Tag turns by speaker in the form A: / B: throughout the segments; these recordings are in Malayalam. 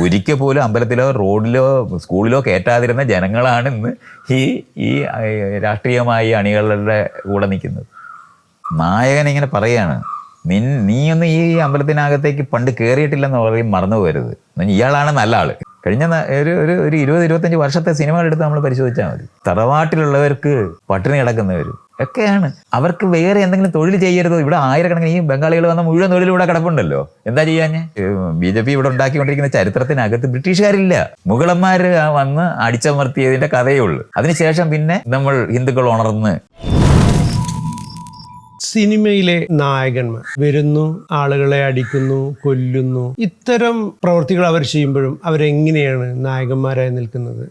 A: ഒരിക്കൽ പോലും അമ്പലത്തിലോ റോഡിലോ സ്കൂളിലോ കയറ്റാതിരുന്ന ജനങ്ങളാണ് ഇന്ന് ഈ ഈ രാഷ്ട്രീയമായി അണികളുടെ കൂടെ നിൽക്കുന്നത്. നായകൻ ഇങ്ങനെ പറയാണ് നിൻ നീയൊന്നും ഈ അമ്പലത്തിനകത്തേക്ക് പണ്ട് കയറിയിട്ടില്ലെന്ന് പറയും മറന്നു എന്ന് ഇയാളാണ് നല്ല ആൾ കഴിഞ്ഞ ഒരു ഒരു ഒരു ഇരുപത് ഇരുപത്തഞ്ച് വർഷത്തെ സിനിമകളെടുത്ത് നമ്മൾ പരിശോധിച്ചാൽ മതി. തറവാട്ടിലുള്ളവർക്ക് പട്ടിണി കിടക്കുന്നവർ ഒക്കെയാണ്. അവർക്ക് വേറെ എന്തെങ്കിലും തൊഴിൽ ചെയ്യരുതോ? ഇവിടെ ആയിരക്കണക്കിന് ഈ ബംഗാളികൾ വന്ന മുഴുവൻ തൊഴിലിവിടെ കിടപ്പുണ്ടല്ലോ. എന്താ ചെയ്യാഞ്ഞ്? ബി ജെ പി ഇവിടെ ഉണ്ടാക്കിക്കൊണ്ടിരിക്കുന്ന ചരിത്രത്തിനകത്ത് ബ്രിട്ടീഷുകാരില്ല. മുഗളന്മാർ വന്ന് അടിച്ചമർത്തിയതിന്റെ കഥയേ ഉള്ളൂ. അതിനുശേഷം പിന്നെ നമ്മൾ ഹിന്ദുക്കൾ ഉണർന്ന്.
B: സിനിമയിലെ നായകന്മാർ വരുന്നു ആളുകളെ അടിക്കുന്നു കൊല്ലുന്നു. ഇത്തരം പ്രവൃത്തികൾ അവർ ചെയ്യുമ്പോഴും അവരെങ്ങനെയാണ് നായകന്മാരായി നിൽക്കുന്നത്?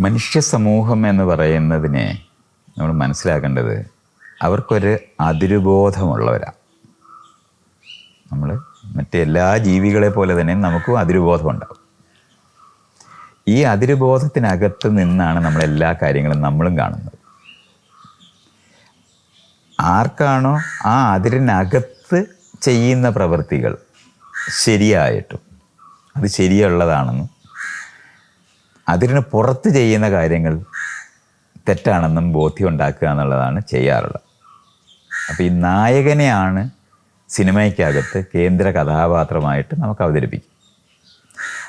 A: മനുഷ്യ സമൂഹം എന്ന് പറയുന്നതിനെ നമ്മൾ മനസ്സിലാക്കേണ്ടത് അവർക്കൊരു അതിരുബോധമുള്ളവരാണ് നമ്മൾ മറ്റെല്ലാ ജീവികളെ പോലെ തന്നെ നമുക്കും അതിരുബോധം ഉണ്ടാവും ഈ അതിരുബോധത്തിനകത്ത് നിന്നാണ് നമ്മൾ എല്ലാ കാര്യങ്ങളും നമ്മളും കാണുന്നത്. ആർക്കാണോ ആ അതിരിനകത്ത് ചെയ്യുന്ന പ്രവൃത്തികൾ ശരിയായിട്ടും അത് ശരിയുള്ളതാണെന്നും അതിന് പുറത്ത് ചെയ്യുന്ന കാര്യങ്ങൾ തെറ്റാണെന്നും ബോധ്യം ഉണ്ടാക്കുക എന്നുള്ളതാണ് ചെയ്യാറുള്ളത്. അപ്പോൾ ഈ നായകനെയാണ് സിനിമയ്ക്കകത്ത് കേന്ദ്ര കഥാപാത്രമായിട്ട് നമുക്ക് അവതരിപ്പിക്കും.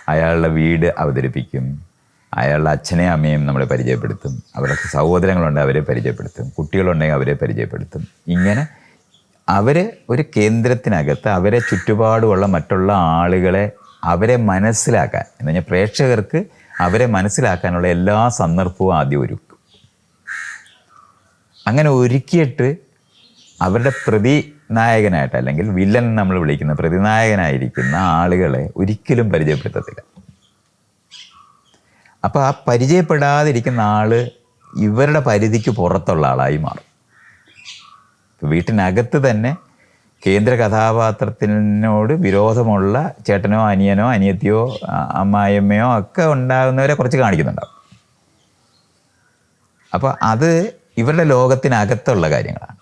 A: അയാളുടെ വീട് അവതരിപ്പിക്കും. അയാളുടെ അച്ഛനെയും അമ്മയും നമ്മളെ പരിചയപ്പെടുത്തും. അവരുടെ സഹോദരങ്ങളുണ്ട് അവരെ പരിചയപ്പെടുത്തും. കുട്ടികളുണ്ടെങ്കിൽ അവരെ പരിചയപ്പെടുത്തും. ഇങ്ങനെ അവർ ഒരു കേന്ദ്രത്തിനകത്ത് അവരെ ചുറ്റുപാടുമുള്ള മറ്റുള്ള ആളുകളെ അവരെ മനസ്സിലാക്കാൻ എന്ന് പറഞ്ഞാൽ പ്രേക്ഷകർക്ക് അവരെ മനസ്സിലാക്കാനുള്ള എല്ലാ സന്ദർഭവും ആദ്യം ഒരുക്കും. അങ്ങനെ ഒരുക്കിയിട്ട് അവരുടെ പ്രതി നായകനായിട്ട് അല്ലെങ്കിൽ വില്ലൻ നമ്മൾ വിളിക്കുന്ന പ്രതിനായകനായിരിക്കുന്ന ആളുകളെ ഒരിക്കലും പരിചയപ്പെടുത്തത്തില്ല. അപ്പോൾ ആ പരിചയപ്പെടാതിരിക്കുന്ന ആൾ ഇവരുടെ പരിധിക്ക് പുറത്തുള്ള ആളായി മാറും. വീട്ടിനകത്ത് തന്നെ കേന്ദ്ര കഥാപാത്രത്തിനോട് വിരോധമുള്ള ചേട്ടനോ അനിയനോ അനിയത്തിയോ അമ്മായിയമ്മയോ ഒക്കെ ഉണ്ടാകുന്നവരെ കുറച്ച് കാണിക്കുന്നുണ്ടാവും. അപ്പോൾ അത് ഇവരുടെ ലോകത്തിനകത്തുള്ള കാര്യങ്ങളാണ്.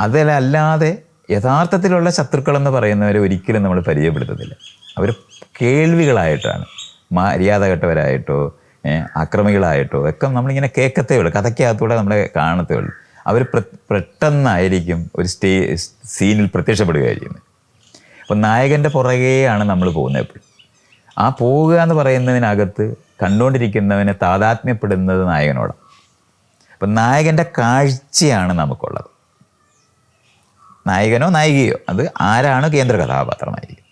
A: അതിലല്ലാതെ യഥാർത്ഥത്തിലുള്ള ശത്രുക്കളെന്ന് പറയുന്നവരെ ഒരിക്കലും നമ്മൾ പരിചയപ്പെടുത്തത്തില്ല. അവർ കേൾവികളായിട്ടാണ്. മര്യാദ കെട്ടവരായിട്ടോ ഏഹ്, അക്രമികളായിട്ടോ ഒക്കെ നമ്മളിങ്ങനെ കേൾക്കത്തേ ഉള്ളൂ. കഥയ്ക്കകത്തൂടെ നമ്മളെ കാണത്തേ ഉള്ളൂ. അവർ പെട്ടെന്നായിരിക്കും ഒരു സ്റ്റേ സീനിൽ പ്രത്യക്ഷപ്പെടുകയായിരിക്കുന്നത്. അപ്പം നായകന്റെ പുറകെയാണ് നമ്മൾ പോകുന്നത് എപ്പോഴും. ആ പോവുക എന്ന് പറയുന്നതിനകത്ത് കണ്ടുകൊണ്ടിരിക്കുന്നവനെ താതാത്മ്യപ്പെടുന്നത് നായകനോടാണ്. അപ്പം നായകന്റെ കാഴ്ചയാണ് നമുക്കുള്ളത്. നായകനോ നായികയോ അത് ആരാണ് കേന്ദ്ര കഥാപാത്രമായിരിക്കും.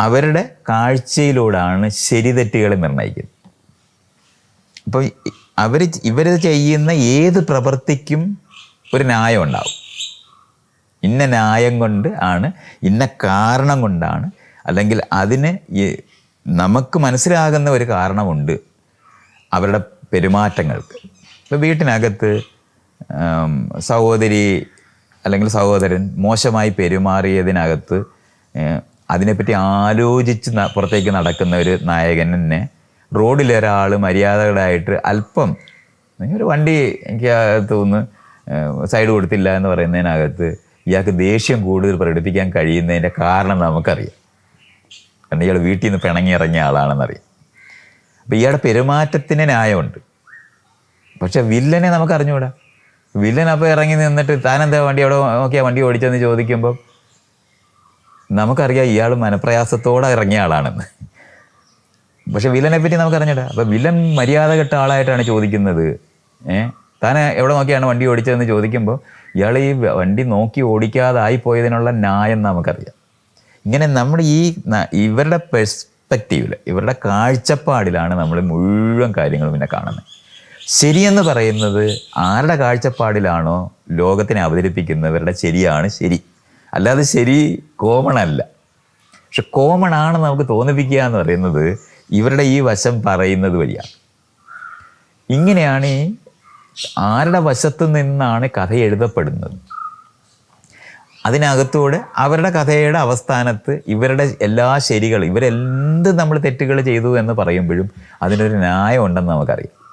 A: അവരുടെ കാഴ്ചയിലൂടെയാണ് ശരിതെറ്റുകളെ നിർണയിക്കുന്നത്. അപ്പോൾ അവർ ഇവർ ചെയ്യുന്ന ഏത് പ്രവൃത്തിക്കും ഒരു ന്യായം ഉണ്ടാവും. ഇന്ന ന്യായം കൊണ്ട് ആണ് ഇന്ന കാരണം കൊണ്ടാണ് അല്ലെങ്കിൽ അതിന് നമുക്ക് മനസ്സിലാകുന്ന ഒരു കാരണമുണ്ട് അവരുടെ പെരുമാറ്റങ്ങൾക്ക്. ഇപ്പോൾ വീട്ടിനകത്ത് സഹോദരി അല്ലെങ്കിൽ സഹോദരൻ മോശമായി പെരുമാറിയതിനകത്ത് അതിനെപ്പറ്റി ആലോചിച്ച് പുറത്തേക്ക് നടക്കുന്ന ഒരു നായകനെ റോഡിലൊരാൾ മര്യാദകളായിട്ട് അല്പം ഒരു വണ്ടി എനിക്ക് തോന്നുന്നു സൈഡ് കൊടുത്തില്ല എന്ന് പറയുന്നതിനകത്ത് ഇയാൾക്ക് ദേഷ്യം കൂടുതൽ പ്രകടിപ്പിക്കാൻ കഴിയുന്നതിന്റെ കാരണം നമുക്കറിയാം. കാരണം ഇയാൾ വീട്ടിൽ നിന്ന് പിണങ്ങിയിറങ്ങിയ ആളാണെന്നറിയാം. അപ്പോൾ ഇയാളുടെ പെരുമാറ്റത്തിന് ന്യായമുണ്ട്. പക്ഷെ വില്ലനെ നമുക്ക് അറിഞ്ഞുകൂടാ വില്ലൻ അപ്പോൾ ഇറങ്ങി നിന്നിട്ട് താനെന്താ വണ്ടി അവിടെ നോക്കിയാ വണ്ടി ഓടിച്ചെന്ന് ചോദിക്കുമ്പോൾ നമുക്കറിയാം ഇയാൾ മനപ്രയാസത്തോടെ ഇറങ്ങിയ ആളാണെന്ന്. പക്ഷെ വില്ലനെ പറ്റി നമുക്ക് അപ്പോൾ അപ്പം വില്ലൻ മര്യാദ കെട്ട ആളായിട്ടാണ് ചോദിക്കുന്നത്. ഏഹ് താൻ എവിടെ നോക്കിയാണ് വണ്ടി ഓടിച്ചതെന്ന് ചോദിക്കുമ്പോൾ ഇയാൾ ഈ വണ്ടി നോക്കി ഓടിക്കാതായി പോയതിനുള്ള ന്യായം നമുക്കറിയാം. ഇങ്ങനെ നമ്മൾ ഈ ഇവരുടെ പെർസ്പെക്റ്റീവിൽ ഇവരുടെ കാഴ്ചപ്പാടിലാണ് നമ്മൾ മുഴുവൻ കാര്യങ്ങളും പിന്നെ കാണുന്നത്. ശരിയെന്ന് പറയുന്നത് ആരുടെ കാഴ്ചപ്പാടിലാണോ ലോകത്തിനെ അവതരിപ്പിക്കുന്നവരുടെ ശരിയാണ് ശരി. അല്ലാതെ ശരി കോമൺ അല്ല. പക്ഷെ കോമൺ ആണെന്ന് നമുക്ക് തോന്നിപ്പിക്കുക എന്ന് പറയുന്നത് ഇവരുടെ ഈ വശം പറയുന്നത് വഴിയാണ്. ഇങ്ങനെയാണ് ആരുടെ വശത്ത് നിന്നാണ് കഥ എഴുതപ്പെടുന്നത്. അതിനകത്തൂടെ അവരുടെ കഥയുടെ അവസ്ഥാനത്ത് ഇവരുടെ എല്ലാ ശരികളും ഇവരെന്ത് നമ്മൾ തെറ്റുകൾ ചെയ്തു എന്ന് പറയുമ്പോഴും അതിനൊരു ന്യായം ഉണ്ടെന്ന് നമുക്കറിയാം.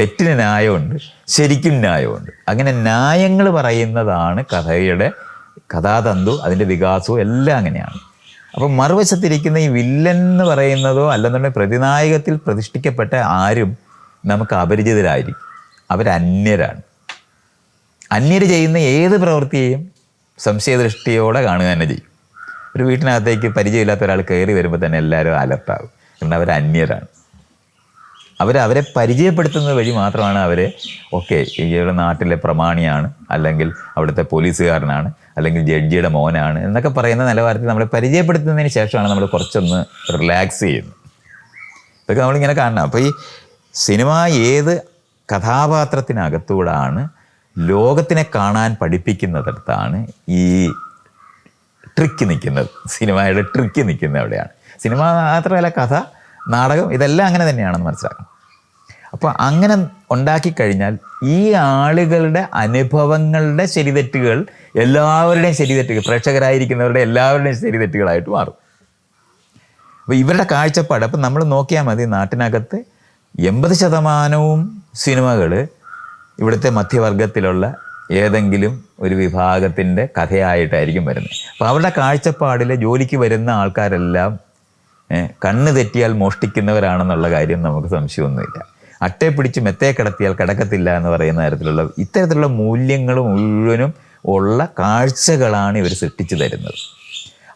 A: തെറ്റിന് ന്യായമുണ്ട് ശരിക്കും ന്യായമുണ്ട്. അങ്ങനെ ന്യായങ്ങൾ പറയുന്നതാണ് കഥയുടെ കഥാതന്തു അതിന്റെ വികാസവും എല്ലാം അങ്ങനെയാണ്. അപ്പം മറുവശത്തിരിക്കുന്ന ഈ വില്ലൻ എന്ന് പറയുന്നതോ അല്ലെന്നുണ്ടെങ്കിൽ പ്രതിനായകത്തിൽ പ്രതിഷ്ഠിക്കപ്പെട്ട ആരും നമുക്ക് അപരിചിതരായിരിക്കും. അവരന്യരാണ്. അന്യർ ചെയ്യുന്ന ഏത് പ്രവൃത്തിയെയും സംശയദൃഷ്ടിയോടെ കാണുക തന്നെ ചെയ്യും. ഒരു വീട്ടിനകത്തേക്ക് പരിചയമില്ലാത്ത ഒരാൾ കയറി വരുമ്പോൾ തന്നെ എല്ലാവരും അലർട്ടാകും. കാരണം അവർ അന്യരാണ് അവർ അവരെ പരിചയപ്പെടുത്തുന്നത് വഴി മാത്രമാണ് അവർ ഓക്കെ ഇയാളുടെ നാട്ടിലെ പ്രമാണിയാണ് അല്ലെങ്കിൽ അവിടുത്തെ പോലീസുകാരനാണ് അല്ലെങ്കിൽ ജഡ്ജിയുടെ മോനാണ് എന്നൊക്കെ പറയുന്ന നിലവാരത്തിൽ നമ്മളെ പരിചയപ്പെടുത്തുന്നതിന് ശേഷമാണ് നമ്മൾ കുറച്ചൊന്ന് റിലാക്സ് ചെയ്യുന്നത്. ഇതൊക്കെ നമ്മളിങ്ങനെ കാണണം അപ്പോൾ ഈ സിനിമ ഏത് കഥാപാത്രത്തിനകത്തൂടാണ് ലോകത്തിനെ കാണാൻ പഠിപ്പിക്കുന്നിടത്താണ് ഈ ട്രിക്ക് നിൽക്കുന്നത്. സിനിമയുടെ ട്രിക്ക് നിൽക്കുന്നത് അവിടെയാണ്. സിനിമ മാത്രമല്ല കഥ നാടകം ഇതെല്ലാം അങ്ങനെ തന്നെയാണെന്ന് മനസ്സിലാക്കണം. അപ്പോൾ അങ്ങനെ ഉണ്ടാക്കി കഴിഞ്ഞാൽ ഈ ആളുകളുടെ അനുഭവങ്ങളുടെ ശരിതെറ്റുകൾ എല്ലാവരുടെയും ശരിതെറ്റുകൾ പ്രേക്ഷകരായിരിക്കുന്നവരുടെ എല്ലാവരുടെയും ശരിതെറ്റുകളായിട്ട് മാറും. അപ്പോൾ ഇവരുടെ കാഴ്ചപ്പാട് അപ്പം നമ്മൾ നോക്കിയാൽ മതി നാട്ടിനകത്ത് എൺപത് ശതമാനവും സിനിമകൾ ഇവിടുത്തെ മധ്യവർഗത്തിലുള്ള ഏതെങ്കിലും ഒരു വിഭാഗത്തിന്റെ കഥയായിട്ടായിരിക്കും വരുന്നത്. അപ്പോൾ അവരുടെ കാഴ്ചപ്പാടിൽ ജോലിക്ക് വരുന്ന ആൾക്കാരെല്ലാം കണ്ണ് തെറ്റിയാൽ മോഷ്ടിക്കുന്നവരാണെന്നുള്ള കാര്യം നമുക്ക് സംശയമൊന്നുമില്ല. അട്ടയെ പിടിച്ച് മെത്തേ കിടത്തിയാൽ കിടക്കത്തില്ല എന്ന് പറയുന്ന തരത്തിലുള്ള ഇത്തരത്തിലുള്ള മൂല്യങ്ങൾ മുഴുവനും ഉള്ള കാഴ്ചകളാണ് ഇവർ സൃഷ്ടിച്ചു തരുന്നത്.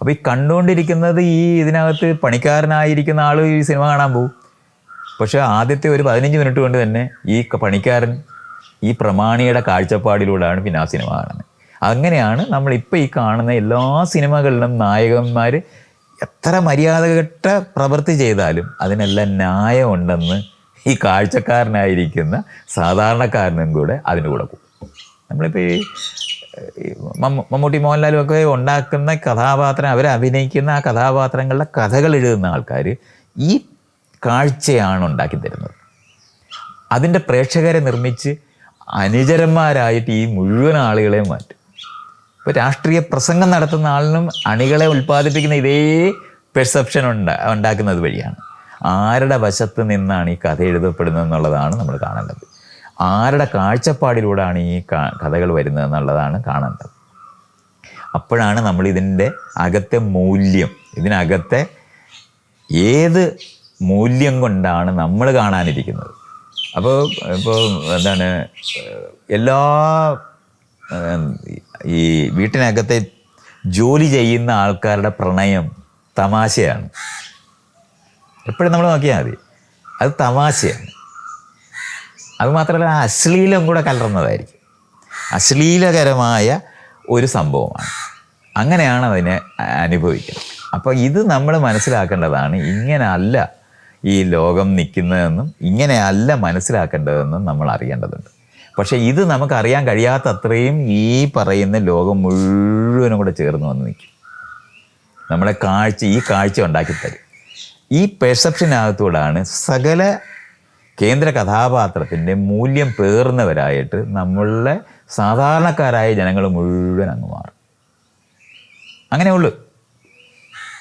A: അപ്പോൾ ഈ കണ്ടുകൊണ്ടിരിക്കുന്നത് ഈ ഇതിനകത്ത് പണിക്കാരനായിരിക്കുന്ന ആൾ ഈ സിനിമ കാണാൻ പോകും പക്ഷേ ആദ്യത്തെ ഒരു പതിനഞ്ച് മിനിറ്റ് കൊണ്ട് തന്നെ ഈ പണിക്കാരൻ ഈ പ്രമാണിയുടെ കാഴ്ചപ്പാടിലൂടെയാണ് പിന്നെ ആ സിനിമ കാണുന്നത്. അങ്ങനെയാണ് നമ്മളിപ്പോൾ ഈ കാണുന്ന എല്ലാ സിനിമകളിലും നായകന്മാർ എത്ര മര്യാദകെട്ട പ്രവൃത്തി ചെയ്താലും അതിനെല്ലാം ന്യായമുണ്ടെന്ന് ഈ കാഴ്ചക്കാരനായിരിക്കുന്ന സാധാരണക്കാരനും കൂടെ അതിന് കൂടെ നമ്മളിപ്പോൾ ഈ ഈ മമ്മ- മമ്മൂട്ടി മോഹൻലാലും ഒക്കെ ഉണ്ടാക്കുന്ന കഥാപാത്രം അവർ അഭിനയിക്കുന്ന ആ കഥാപാത്രങ്ങളുടെ കഥകൾ എഴുതുന്ന ആൾക്കാർ ഈ കാഴ്ചയാണ് ഉണ്ടാക്കി തരുന്നത്. അതിന്റെ പ്രേക്ഷകരെ നിർമ്മിച്ച് അനുചരന്മാരായിട്ട് ഈ മുഴുവൻ ആളുകളെയും മാറ്റും. ഇപ്പോൾ രാഷ്ട്രീയ പ്രസംഗം നടത്തുന്ന ആളിനും അണികളെ ഉൽപ്പാദിപ്പിക്കുന്ന ഇതേ പെർസെപ്ഷൻ ഉണ്ട് ഉണ്ടാക്കുന്നത് വഴിയാണ്. ആരുടെ വശത്ത് നിന്നാണ് ഈ കഥ എഴുതപ്പെടുന്നത് എന്നുള്ളതാണ് നമ്മൾ കാണേണ്ടത്. ആരുടെ കാഴ്ചപ്പാടിലൂടെയാണ് ഈ കഥകൾ വരുന്നത് എന്നുള്ളതാണ് കാണേണ്ടത്. അപ്പോഴാണ് നമ്മൾ ഇതിന്റെ അകത്തെ മൂല്യം ഇതിനകത്തെ ഏത് മൂല്യം കൊണ്ടാണ് നമ്മൾ കാണാനിരിക്കുന്നത്. അപ്പോൾ ഇപ്പോൾ എന്താണ് എല്ലാ ഈ വീട്ടിനകത്തെ ജോലി ചെയ്യുന്ന ആൾക്കാരുടെ പ്രണയം തമാശയാണ്. എപ്പോഴും നമ്മൾ നോക്കിയാൽ മതി. അത് തമാശയാണ്. അതുമാത്രമല്ല അശ്ലീലം കൂടെ കലർന്നതായിരിക്കും. അശ്ലീലകരമായ ഒരു സംഭവമാണ്. അങ്ങനെയാണ് അതിനെ അനുഭവിക്കുന്നത്. അപ്പോൾ ഇത് നമ്മൾ മനസ്സിലാക്കേണ്ടതാണ് ഇങ്ങനെയല്ല ഈ ലോകം നിൽക്കുന്നതെന്നും ഇങ്ങനെയല്ല മനസ്സിലാക്കേണ്ടതെന്നും നമ്മൾ അറിയേണ്ടതുണ്ട്. പക്ഷേ ഇത് നമുക്ക് അറിയാൻ കഴിയാത്ത അത്രയും ഈ പറയുന്ന ലോകം മുഴുവനും കൂടെ ചേർന്ന് വന്ന് നിൽക്കും. നമ്മളെ കാഴ്ച ഈ കാഴ്ച ഉണ്ടാക്കി തരും. ഈ പെർസെപ്ഷനകത്തൂടാണ് സകല കേന്ദ്ര കഥാപാത്രത്തിന്റെ മൂല്യം പേർന്നവരായിട്ട് നമ്മളുടെ സാധാരണക്കാരായ ജനങ്ങൾ മുഴുവൻ അങ്ങ് മാറും. അങ്ങനെ ഉള്ളു.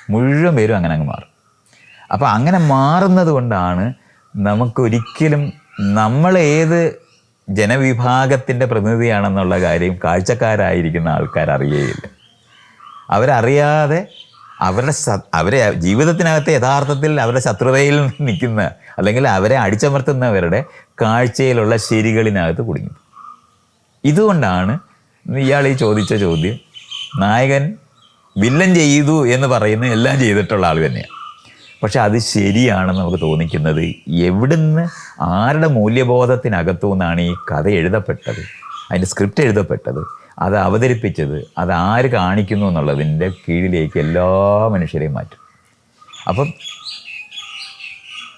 A: മുഴുവൻ പേരും അങ്ങനെ അങ്ങ് മാറും. അപ്പോൾ അങ്ങനെ മാറുന്നത് കൊണ്ടാണ് നമുക്കൊരിക്കലും നമ്മൾ ഏത് ജനവിഭാഗത്തിന്റെ പ്രതിനിധിയാണെന്നുള്ള കാര്യം കാഴ്ചക്കാരായിരിക്കുന്ന ആൾക്കാർ അറിയുകയില്ല അവരറിയാതെ അവരുടെ അവരെ ജീവിതത്തിനകത്തെ യഥാർത്ഥത്തിൽ അവരുടെ ശത്രുതയിൽ നിൽക്കുന്ന അല്ലെങ്കിൽ അവരെ അടിച്ചമർത്തുന്നവരുടെ കാഴ്ചയിലുള്ള ശരികളിനകത്ത് കുടുങ്ങി. ഇതുകൊണ്ടാണ് ഇയാൾ ഈ ചോദിച്ച ചോദ്യം നായകൻ വില്ലൻ ചെയ്തു എന്ന് പറയുന്ന എല്ലാം ചെയ്തിട്ടുള്ള ആൾ തന്നെയാണ് പക്ഷെ അത് ശരിയാണെന്ന് നമുക്ക് തോന്നിക്കുന്നത് എവിടുന്ന് ആരുടെ മൂല്യബോധത്തിനകത്തു നിന്നാണ് ഈ കഥ എഴുതപ്പെട്ടത്? അതിന്റെ സ്ക്രിപ്റ്റ് എഴുതപ്പെട്ടത്? അത് അവതരിപ്പിച്ചത്? അത് ആര് കാണിക്കുന്നു എന്നുള്ളതിന്റെ കീഴിലേക്ക് എല്ലാ മനുഷ്യരെയും മാറ്റും. അപ്പം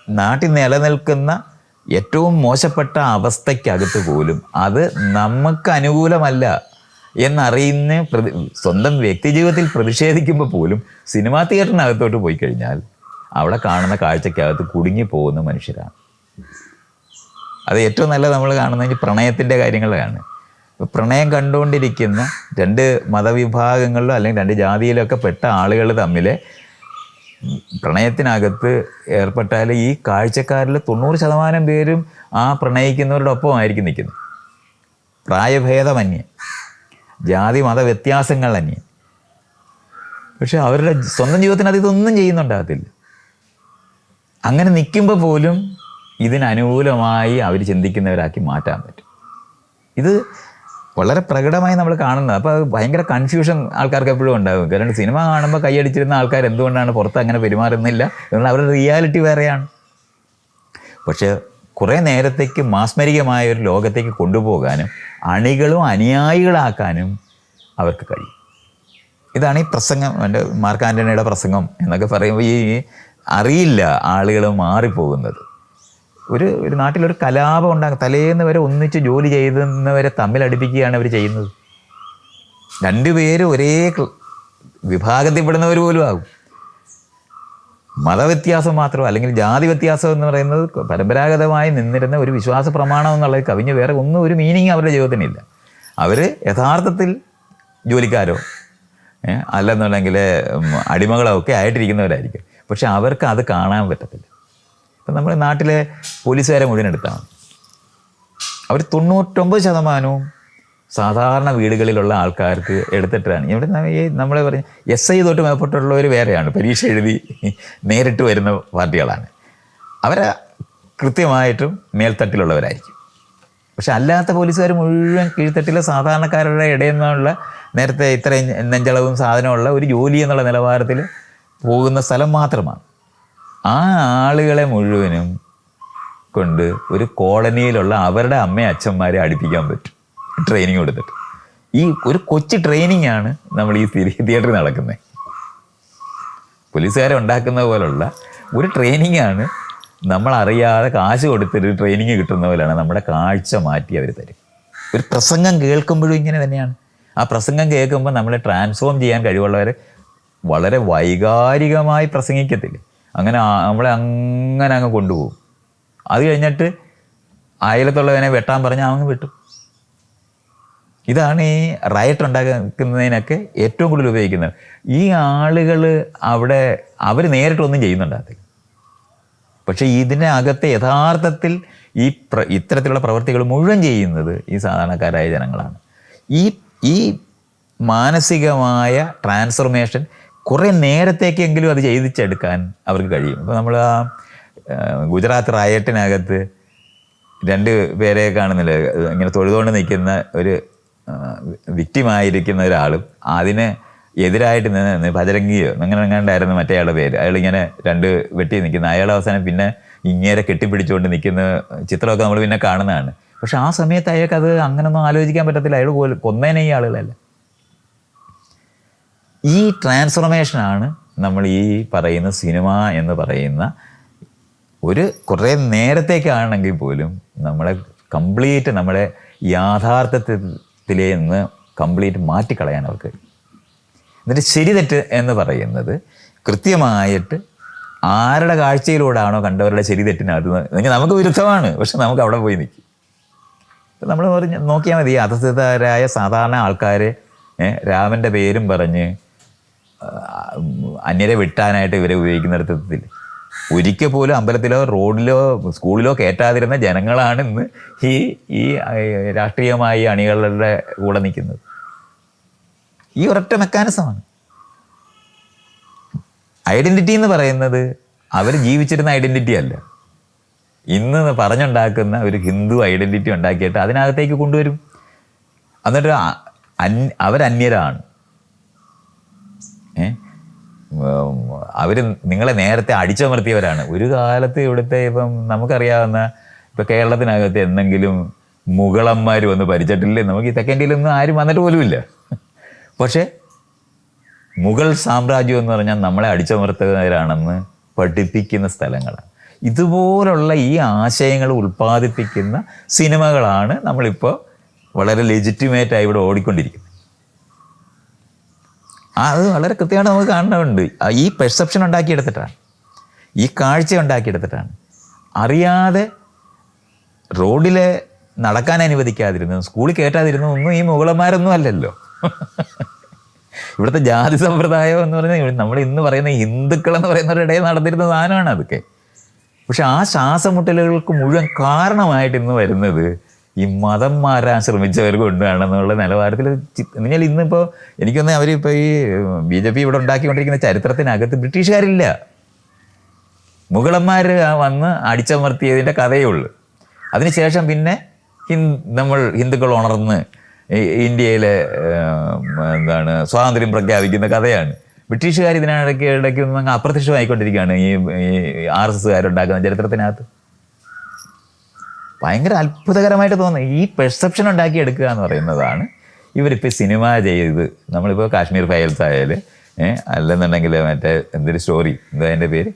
A: നാട്ടിൽ നിലനിൽക്കുന്ന ഏറ്റവും മോശപ്പെട്ട അവസ്ഥയ്ക്കകത്ത് പോലും അത് നമുക്ക് അനുകൂലമല്ല എന്നറിയുന്ന പ്രതി സ്വന്തം വ്യക്തിജീവിതത്തിൽ പ്രതിഷേധിക്കുമ്പോൾ പോലും സിനിമാ തിയേറ്ററിനകത്തോട്ട് പോയി കഴിഞ്ഞാൽ അവിടെ കാണുന്ന കാഴ്ചക്കകത്ത് കുടുങ്ങി പോകുന്ന മനുഷ്യരാണ്. അത് ഏറ്റവും നല്ല നമ്മൾ കാണുന്ന പ്രണയത്തിന്റെ കാര്യങ്ങളാണ് പ്രണയം കണ്ടുകൊണ്ടിരിക്കുന്ന രണ്ട് മതവിഭാഗങ്ങളിലോ അല്ലെങ്കിൽ രണ്ട് ജാതിയിലൊക്കെ പെട്ട ആളുകൾ തമ്മിൽ പ്രണയത്തിനകത്ത് ഏർപ്പെട്ടാൽ ഈ കാഴ്ചക്കാരിൽ തൊണ്ണൂറ് ശതമാനം പേരും ആ പ്രണയിക്കുന്നവരുടെ ഒപ്പമായിരിക്കും നിൽക്കുന്നത്. പ്രായഭേദമന്യേ. ജാതി മത വ്യത്യാസങ്ങൾ അന്യേ. പക്ഷെ അവരുടെ സ്വന്തം ജീവിതത്തിന് അത് ഇതൊന്നും ചെയ്യുന്നുണ്ടാകത്തില്ല. അങ്ങനെ നിൽക്കുമ്പോൾ പോലും ഇതിനനുകൂലമായി അവർ ചിന്തിക്കുന്നവരാക്കി മാറ്റാൻ പറ്റും. ഇത് വളരെ പ്രകടമായി നമ്മൾ കാണുന്നത്. അപ്പോൾ ഭയങ്കര കൺഫ്യൂഷൻ ആൾക്കാർക്ക് എപ്പോഴും ഉണ്ടാകും. കാരണം സിനിമ കാണുമ്പോൾ കൈയടിച്ചിരുന്ന ആൾക്കാർ എന്തുകൊണ്ടാണ് പുറത്ത് അങ്ങനെ പെരുമാറുന്നില്ല? എന്നാൽ അവരുടെ റിയാലിറ്റി വേറെയാണ്. പക്ഷേ കുറേ നേരത്തേക്ക് മാസ്മരികമായ ഒരു ലോകത്തേക്ക് കൊണ്ടുപോകാനും അണികളും അനുയായികളാക്കാനും അവർക്ക് കഴിയും. ഇതാണ് ഈ പ്രസംഗം. എന്റെ മാർക്ക് ആന്റണിയുടെ പ്രസംഗം എന്നൊക്കെ പറയുമ്പോൾ ഈ അറിയില്ല ആളുകൾ മാറിപ്പോകുന്നത്. ഒരു ഒരു നാട്ടിലൊരു കലാപം ഉണ്ടാകും തലേന്ന് വരെ ഒന്നിച്ച് ജോലി തമ്മിൽ അടുപ്പിക്കുകയാണ് അവർ ചെയ്യുന്നത്. രണ്ടുപേരും ഒരേ വിഭാഗത്തിൽപ്പെടുന്നവർ പോലും ആകും. മതവ്യത്യാസം മാത്രം അല്ലെങ്കിൽ ജാതി വ്യത്യാസം എന്ന് പറയുന്നത് പരമ്പരാഗതമായി നിന്നിരുന്ന ഒരു വിശ്വാസ പ്രമാണം എന്നുള്ളത് കവിഞ്ഞ് വേറെ ഒന്നും ഒരു മീനിങ് അവരുടെ ജീവിതത്തിനില്ല അവർ യഥാർത്ഥത്തിൽ ജോലിക്കാരോ അല്ലെന്നുണ്ടെങ്കിൽ അടിമകളോ ഒക്കെ ആയിട്ടിരിക്കുന്നവരായിരിക്കും. പക്ഷെ അവർക്ക് അത് കാണാൻ പറ്റത്തില്ല. ഇപ്പം നമ്മുടെ നാട്ടിലെ പോലീസുകാരെ മുഴുവൻ എടുത്താൽ അവർ തൊണ്ണൂറ്റൊമ്പത് ശതമാനവും സാധാരണ വീടുകളിലുള്ള ആൾക്കാർക്ക് എടുത്തിട്ടാണ്. ഇവിടെ നമ്മളെ പറഞ്ഞ എസ് ഐ തൊട്ട് മേപ്പെട്ടുള്ളവർ വേറെയാണ്. പരീക്ഷ എഴുതി നേരിട്ട് വരുന്ന പാർട്ടികളാണ്. അവരെ കൃത്യമായിട്ടും മേൽത്തട്ടിലുള്ളവരായിരിക്കും. പക്ഷെ അല്ലാത്ത പോലീസുകാർ മുഴുവൻ കീഴ്ത്തട്ടിലെ സാധാരണക്കാരുടെ ഇടയിൽ നിന്നുള്ള നേരത്തെ ഇത്രയും നെഞ്ചളവും സാധനമുള്ള ഒരു ജോലി എന്നുള്ള നിലവാരത്തിൽ പോകുന്ന സ്ഥലം മാത്രമാണ്. ആ ആളുകളെ മുഴുവനും കൊണ്ട് ഒരു കോളനിയിലുള്ള അവരുടെ അമ്മയും അച്ഛന്മാരെ അടുപ്പിക്കാൻ പറ്റും. ട്രെയിനിങ് കൊടുത്തിട്ട്. ഈ ഒരു കൊച്ചു ട്രെയിനിങ് ആണ് നമ്മൾ ഈ തിയേറ്ററിൽ നടക്കുന്നത് പോലീസുകാരെ ഉണ്ടാക്കുന്ന പോലുള്ള ഒരു ട്രെയിനിങ് ആണ് നമ്മളറിയാതെ കാശ് കൊടുത്തിട്ട് ട്രെയിനിങ് കിട്ടുന്ന പോലെയാണ് നമ്മുടെ കാഴ്ച മാറ്റി അവർ തരും. ഒരു പ്രസംഗം കേൾക്കുമ്പോഴും ഇങ്ങനെ തന്നെയാണ്. ആ പ്രസംഗം കേൾക്കുമ്പോൾ നമ്മളെ ട്രാൻസ്ഫോം ചെയ്യാൻ കഴിവുള്ളവർ വളരെ വൈകാരികമായി പ്രസംഗിക്കത്തില്ല? അങ്ങനെ നമ്മളെ അങ്ങനെ അങ്ങ് കൊണ്ടുപോകും. അത് കഴിഞ്ഞിട്ട് അയലത്തുള്ളവനെ വെട്ടാൻ പറഞ്ഞാൽ അങ്ങ് വെട്ടും. ഇതാണ് ഈ റയറ്റ് ഉണ്ടാക്കുന്നതിനൊക്കെ ഏറ്റവും കൂടുതൽ ഉപയോഗിക്കുന്നത്. ഈ ആളുകൾ അവിടെ അവർ നേരിട്ടൊന്നും ചെയ്യുന്നുണ്ടാകത്തില്ല പക്ഷേ ഇതിനകത്തെ യഥാർത്ഥത്തിൽ ഈ പ്ര ഇത്തരത്തിലുള്ള പ്രവൃത്തികൾ മുഴുവൻ ചെയ്യുന്നത് ഈ സാധാരണക്കാരായ ജനങ്ങളാണ്. ഈ ഈ മാനസികമായ ട്രാൻസ്ഫർമേഷൻ കുറേ നേരത്തേക്കെങ്കിലും അത് ചെയ്തിച്ചെടുക്കാൻ അവർക്ക് കഴിയും. ഇപ്പോൾ നമ്മൾ ആ ഗുജറാത്ത് റയറ്റിനകത്ത് രണ്ട് പേരെ കാണുന്നില്ല? ഇങ്ങനെ തൊഴുതുകൊണ്ട് നിൽക്കുന്ന ഒരു വിക്റ്റിമായിരിക്കുന്ന ഒരാളും അതിന് എതിരായിട്ട് നിന്ന് ഭജരംഗിയോ അങ്ങനെ എങ്ങാണ്ടായിരുന്നു മറ്റേ ആളുടെ പേര്. അയാൾ ഇങ്ങനെ രണ്ട് വെട്ടി നിൽക്കുന്ന അയാൾ അവസാനം പിന്നെ ഇങ്ങേരെ കെട്ടിപ്പിടിച്ചുകൊണ്ട് നിൽക്കുന്ന ചിത്രമൊക്കെ നമ്മൾ പിന്നെ കാണുന്നതാണ്. പക്ഷെ ആ സമയത്ത് അയാൾക്ക് അത് അങ്ങനൊന്നും ആലോചിക്കാൻ പറ്റത്തില്ല. അയാൾ കൊന്നേനെ ഈ ആളുകളല്ല. ഈ ട്രാൻസ്ഫോർമേഷനാണ് നമ്മൾ ഈ പറയുന്ന സിനിമ എന്ന് പറയുന്ന ഒരു കുറേ നേരത്തേക്കാണെങ്കിൽ പോലും നമ്മളെ കംപ്ലീറ്റ് നമ്മുടെ യാഥാർത്ഥ്യത്തിലേ നിന്ന് കംപ്ലീറ്റ് മാറ്റിക്കളയാൻ അവർക്ക് എന്നിട്ട് ശരി തെറ്റ് എന്ന് പറയുന്നത് കൃത്യമായിട്ട് ആരുടെ കാഴ്ചയിലൂടെയാണോ കണ്ടവരുടെ ശരി തെറ്റിനകത്ത് നമുക്ക് വിരുദ്ധമാണ് പക്ഷെ നമുക്ക് അവിടെ പോയി നിൽക്കും. നമ്മൾ നോക്കിയാൽ മതി അധസ്ഥിതരായ സാധാരണ ആൾക്കാർ രാമന്റെ പേരും പറഞ്ഞ് അന്യരെ വിട്ടാനായിട്ട് ഇവരെ ഉപയോഗിക്കുന്ന ഉപയോഗിക്കുന്നിടത്തിൽ ഒരിക്കൽ പോലും അമ്പലത്തിലോ റോഡിലോ സ്കൂളിലോ കയറ്റാതിരുന്ന ജനങ്ങളാണ് ഇന്ന് ഈ ഈ രാഷ്ട്രീയമായി അണികളുടെ കൂടെ നിൽക്കുന്നത്. ഈ ഒരൊറ്റ മെക്കാനിസമാണ്. ഐഡന്റിറ്റി എന്ന് പറയുന്നത് അവർ ജീവിച്ചിരുന്ന ഐഡന്റിറ്റി അല്ല. ഇന്ന് പറഞ്ഞുണ്ടാക്കുന്ന ഒരു ഹിന്ദു ഐഡന്റിറ്റി ഉണ്ടാക്കിയിട്ട് അതിനകത്തേക്ക് കൊണ്ടുവരും. എന്നിട്ട് അവരന്യരാണ്. അവർ നിങ്ങളെ നേരത്തെ അടിച്ചമർത്തിയവരാണ്. ഒരു കാലത്ത് ഇവിടുത്തെ ഇപ്പം നമുക്കറിയാവുന്ന ഇപ്പം കേരളത്തിനകത്ത് എന്തെങ്കിലും മുഗളന്മാർ വന്ന് ഭരിച്ചിട്ടില്ലേ? നമുക്ക് ഈ തെക്കേണ്ടിയിലൊന്നും ആരും വന്നിട്ട് പോലുമില്ല പക്ഷേ മുഗൾ സാമ്രാജ്യം എന്ന് പറഞ്ഞാൽ നമ്മളെ അടിച്ചമർത്തുന്നവരാണെന്ന് പഠിപ്പിക്കുന്ന സ്ഥലങ്ങളാണ്. ഇതുപോലുള്ള ഈ ആശയങ്ങൾ ഉൽപ്പാദിപ്പിക്കുന്ന സിനിമകളാണ് നമ്മളിപ്പോൾ വളരെ ലെജിറ്റിമേറ്റായി ഇവിടെ ഓടിക്കൊണ്ടിരിക്കുന്നത്. അത് വളരെ കൃത്യമായിട്ട് നമുക്ക് കാണുന്നുണ്ട്. ഈ പെർസെപ്ഷൻ ഉണ്ടാക്കിയെടുത്തിട്ടാണ്. ഈ കാഴ്ച ഉണ്ടാക്കിയെടുത്തിട്ടാണ്. അറിയാതെ റോഡിൽ നടക്കാൻ അനുവദിക്കാതിരുന്നു സ്കൂളിൽ കയറ്റാതിരുന്നു ഒന്നും ഈ മുഗളന്മാരൊന്നും അല്ലല്ലോ. ഇവിടുത്തെ ജാതി സമ്പ്രദായം എന്ന് പറഞ്ഞാൽ നമ്മൾ ഇന്ന് പറയുന്ന ഹിന്ദുക്കൾ എന്ന് പറയുന്നവരുടെ ഇടയിൽ നടന്നിരുന്ന സാധനമാണ് അതൊക്കെ. പക്ഷെ ആ ശ്വാസമുട്ടലുകൾക്ക് മുഴുവൻ കാരണമായിട്ട് ഇന്ന് വരുന്നത് ഈ മതം മാറാൻ ശ്രമിച്ചവർ കൊണ്ടാണെന്നുള്ള നിലവാരത്തിൽ എന്നാൽ ഇന്നിപ്പോൾ എനിക്കൊന്ന് അവരിപ്പോൾ ഈ ബി ജെ പി ഇവിടെ ഉണ്ടാക്കിക്കൊണ്ടിരിക്കുന്ന ചരിത്രത്തിനകത്ത് ബ്രിട്ടീഷുകാരില്ല. മുഗളന്മാർ വന്ന് അടിച്ചമർത്തിയതിന്റെ കഥയേ ഉള്ളൂ. അതിനുശേഷം പിന്നെ ഹിന്ദു നമ്മൾ ഹിന്ദുക്കൾ ഉണർന്ന് ഇന്ത്യയിലെ എന്താണ് സ്വാതന്ത്ര്യം പ്രഖ്യാപിക്കുന്ന കഥയാണ്. ബ്രിട്ടീഷുകാർ ഇതിനിടയ്ക്ക് ഇടയ്ക്ക് അപ്രത്യക്ഷമായിക്കൊണ്ടിരിക്കുകയാണ് ഈ ഈ ആർ എസ് എസ്സുകാരുണ്ടാക്കുന്ന ചരിത്രത്തിനകത്ത്. ഭയങ്കര അത്ഭുതകരമായിട്ട് തോന്നുന്നത് ഈ പെർസെപ്ഷൻ ഉണ്ടാക്കി എടുക്കുക എന്ന് പറയുന്നതാണ് ഇവരിപ്പോൾ സിനിമ ചെയ്ത് നമ്മളിപ്പോൾ കാശ്മീർ ഫയൽസ് ആയാലും ഏഹ് അല്ലെന്നുണ്ടെങ്കിൽ മറ്റേ എന്തൊരു സ്റ്റോറി എന്താ അതിന്റെ പേര്?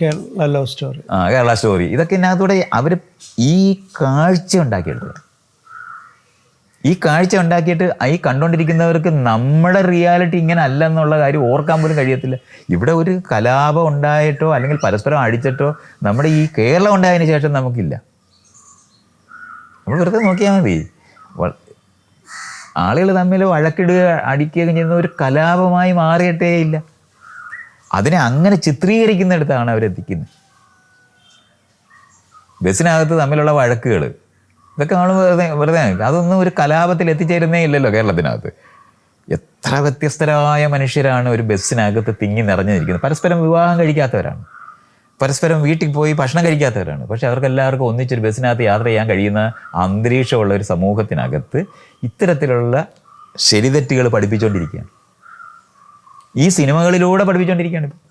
B: കേരള ലവ് സ്റ്റോറി
A: ആ കേരള സ്റ്റോറി ഇതൊക്കെ ഇതിനകത്തൂടെ അവർ ഈ കാഴ്ച ഉണ്ടാക്കിയെടുക്കുക. ഈ കാഴ്ച ഉണ്ടാക്കിയിട്ട് ഈ കണ്ടുകൊണ്ടിരിക്കുന്നവർക്ക് നമ്മുടെ റിയാലിറ്റി ഇങ്ങനെ അല്ല എന്നുള്ള കാര്യം ഓർക്കാൻ പോലും കഴിയത്തില്ല. ഇവിടെ ഒരു കലാപം ഉണ്ടായിട്ടോ അല്ലെങ്കിൽ പരസ്പരം അടിച്ചിട്ടോ നമ്മുടെ ഈ കേരളം ഉണ്ടായതിനു ശേഷം നമുക്കില്ല. നമ്മൾ വെറുതെ നോക്കിയാൽ മതി. ആളുകൾ തമ്മിൽ വഴക്കിടുക അടിക്കുകയും ചെയ്യുന്ന ഒരു കലാപമായി മാറിയിട്ടേ ഇല്ല. അതിനെ അങ്ങനെ ചിത്രീകരിക്കുന്നിടത്താണ് അവരെത്തിക്കുന്നത് ബസ്സിനകത്ത് തമ്മിലുള്ള വഴക്കുകൾ ഇതൊക്കെ നമ്മൾ വെറുതെ വെറുതെ അതൊന്നും ഒരു കലാപത്തിൽ എത്തിച്ചേരുന്നേ ഇല്ലല്ലോ കേരളത്തിനകത്ത്. എത്ര വ്യത്യസ്തരായ മനുഷ്യരാണ് ഒരു ബസ്സിനകത്ത് തിങ്ങി നിറഞ്ഞിരിക്കുന്നത്. പരസ്പരം വിവാഹം കഴിക്കാത്തവരാണ്. പരസ്പരം വീട്ടിൽ പോയി ഭക്ഷണം കഴിക്കാത്തവരാണ്. പക്ഷെ അവർക്കെല്ലാവർക്കും ഒന്നിച്ചൊരു ബസ്സിനകത്ത് യാത്ര ചെയ്യാൻ കഴിയുന്ന അന്തരീക്ഷമുള്ള ഒരു സമൂഹത്തിനകത്ത് ഇത്തരത്തിലുള്ള ശരിതെറ്റുകൾ പഠിപ്പിച്ചുകൊണ്ടിരിക്കുകയാണ് ഈ സിനിമകളിലൂടെ പഠിപ്പിച്ചുകൊണ്ടിരിക്കുകയാണ് ഇപ്പം.